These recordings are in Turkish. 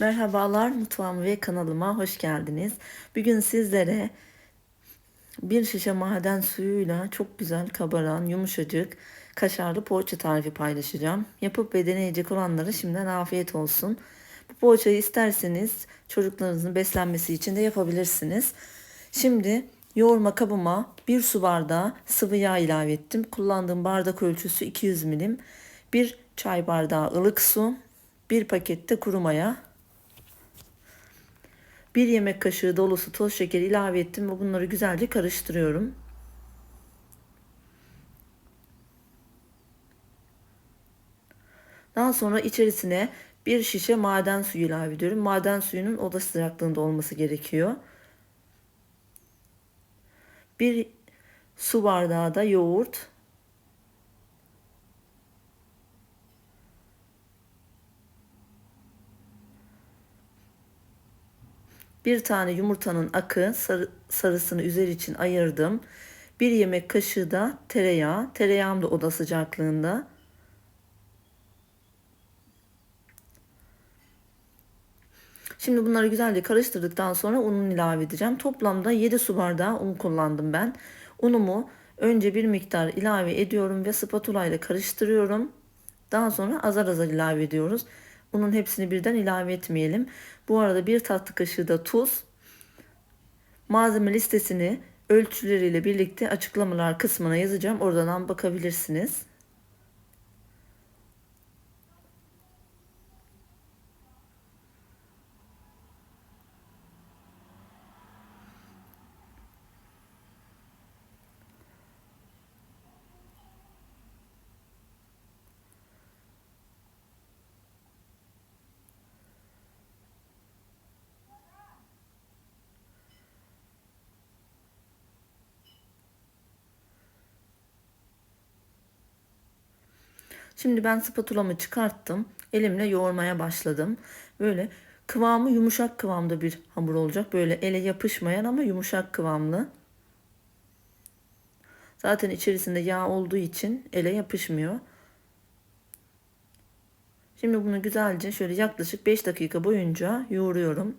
Merhabalar mutfağıma ve kanalıma hoş geldiniz. Bugün sizlere bir şişe maden suyuyla çok güzel kabaran yumuşacık kaşarlı poğaça tarifi paylaşacağım. Yapıp ve deneyecek olanlara şimdiden afiyet olsun. Bu poğaçayı isterseniz çocuklarınızın beslenmesi için de yapabilirsiniz. Şimdi yoğurma kabıma bir su bardağı sıvı yağ ilave ettim. Kullandığım bardak ölçüsü 200 milim. Bir çay bardağı ılık su, bir pakette kuru maya, bir yemek kaşığı dolusu toz şeker ilave ettim ve bunları güzelce karıştırıyorum. Daha sonra içerisine bir şişe maden suyu ilave ediyorum. Maden suyunun oda sıcaklığında olması gerekiyor. Bir su bardağı da yoğurt. Bir tane yumurtanın akı sarı, sarısını üzeri için ayırdım. Bir yemek kaşığı da tereyağı. Tereyağım da oda sıcaklığında. Şimdi bunları güzelce karıştırdıktan sonra ununu ilave edeceğim. Toplamda 7 su bardağı un kullandım ben. Unumu önce bir miktar ilave ediyorum ve spatula ile karıştırıyorum. Daha sonra azar azar ilave ediyoruz. Unun hepsini birden ilave etmeyelim. Bu arada bir tatlı kaşığı da tuz. Malzeme listesini ölçüleriyle birlikte açıklamalar kısmına yazacağım. Oradan bakabilirsiniz. Şimdi ben spatulamı çıkarttım. Elimle yoğurmaya başladım. Böyle kıvamı yumuşak kıvamda bir hamur olacak. Böyle ele yapışmayan ama yumuşak kıvamlı. Zaten içerisinde yağ olduğu için ele yapışmıyor. Şimdi bunu güzelce şöyle yaklaşık 5 dakika boyunca yoğuruyorum.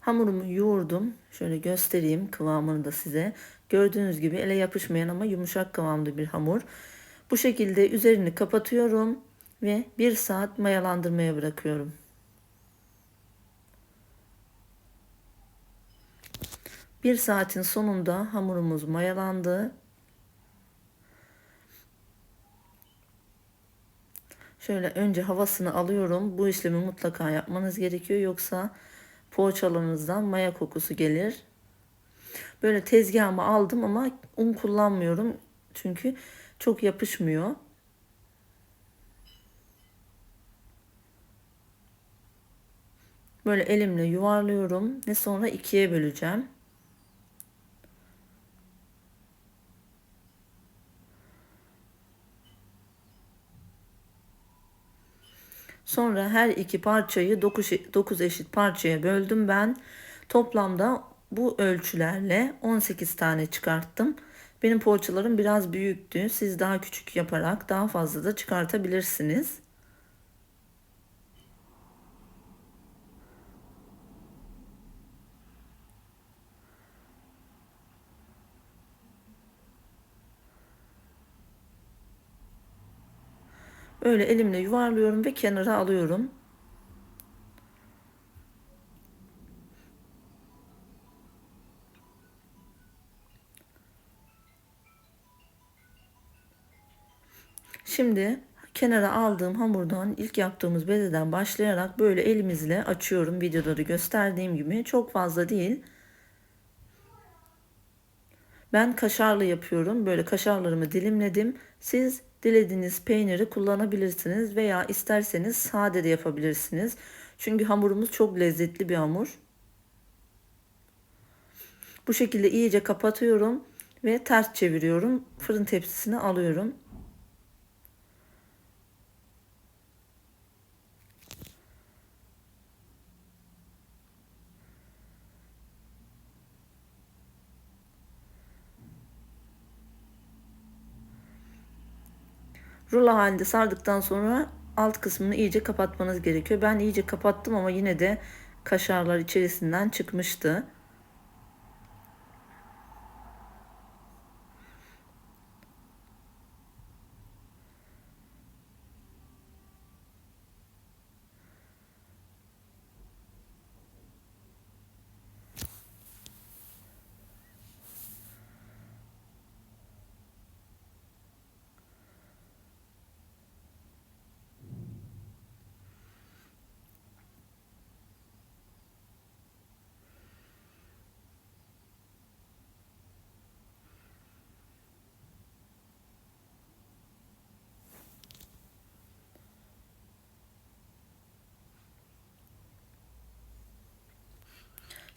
Hamurumu yoğurdum. Şöyle göstereyim kıvamını da size. Gördüğünüz gibi ele yapışmayan ama yumuşak kıvamlı bir hamur. Bu şekilde üzerini kapatıyorum ve bir saat mayalandırmaya bırakıyorum. Bir saatin sonunda hamurumuz mayalandı. Şöyle önce havasını alıyorum. Bu işlemi mutlaka yapmanız gerekiyor. Yoksa poğaçalarınızdan maya kokusu gelir. Böyle tezgahıma aldım ama un kullanmıyorum. Çünkü çok yapışmıyor. Böyle elimle yuvarlıyorum ve sonra ikiye böleceğim. Sonra her iki parçayı 9 eşit parçaya böldüm ben. Toplamda bu ölçülerle 18 tane çıkarttım. Benim poğaçalarım biraz büyüktü. Siz daha küçük yaparak daha fazla da çıkartabilirsiniz. Öyle elimle yuvarlıyorum ve kenara alıyorum. Şimdi kenara aldığım hamurdan ilk yaptığımız bezeden başlayarak böyle elimizle açıyorum. Videoda da gösterdiğim gibi çok fazla değil. Ben kaşarlı yapıyorum. Böyle kaşarlarımı dilimledim. Siz Dilediğiniz peyniri kullanabilirsiniz veya isterseniz sade de yapabilirsiniz. Çünkü hamurumuz çok lezzetli bir hamur. Bu şekilde iyice kapatıyorum ve ters çeviriyorum. Fırın tepsisine alıyorum. Rulo halinde sardıktan sonra alt kısmını iyice kapatmanız gerekiyor. Ben iyice kapattım ama yine de kaşarlar içerisinden çıkmıştı.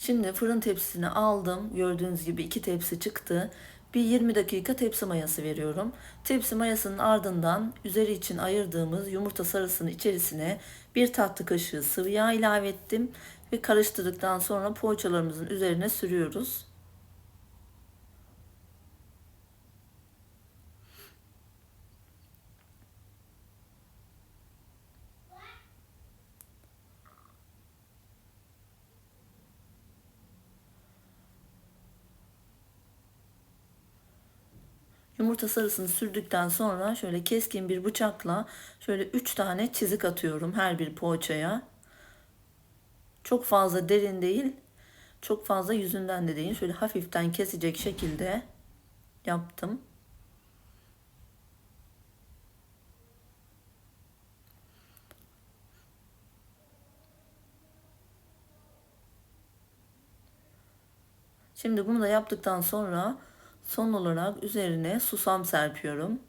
Şimdi fırın tepsisini aldım. Gördüğünüz gibi iki tepsi çıktı. Bir 20 dakika tepsi mayası veriyorum. Tepsi mayasının ardından üzeri için ayırdığımız yumurta sarısını içerisine bir tatlı kaşığı sıvı yağ ilave ettim ve karıştırdıktan sonra poğaçalarımızın üzerine sürüyoruz. Yumurta sarısını sürdükten sonra şöyle keskin bir bıçakla şöyle 3 tane çizik atıyorum her bir poğaçaya. Çok fazla derin değil, çok fazla yüzünden de değil. Şöyle hafiften kesecek şekilde yaptım. Şimdi bunu da yaptıktan sonra son olarak üzerine susam serpiyorum.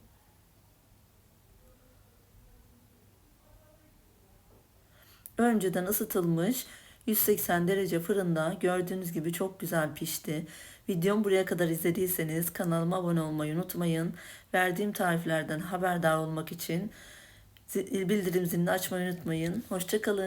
Önceden ısıtılmış 180 derece fırında gördüğünüz gibi çok güzel pişti. Videomu buraya kadar izlediyseniz kanalıma abone olmayı unutmayın. Verdiğim tariflerden haberdar olmak için bildirim zilini açmayı unutmayın. Hoşçakalın.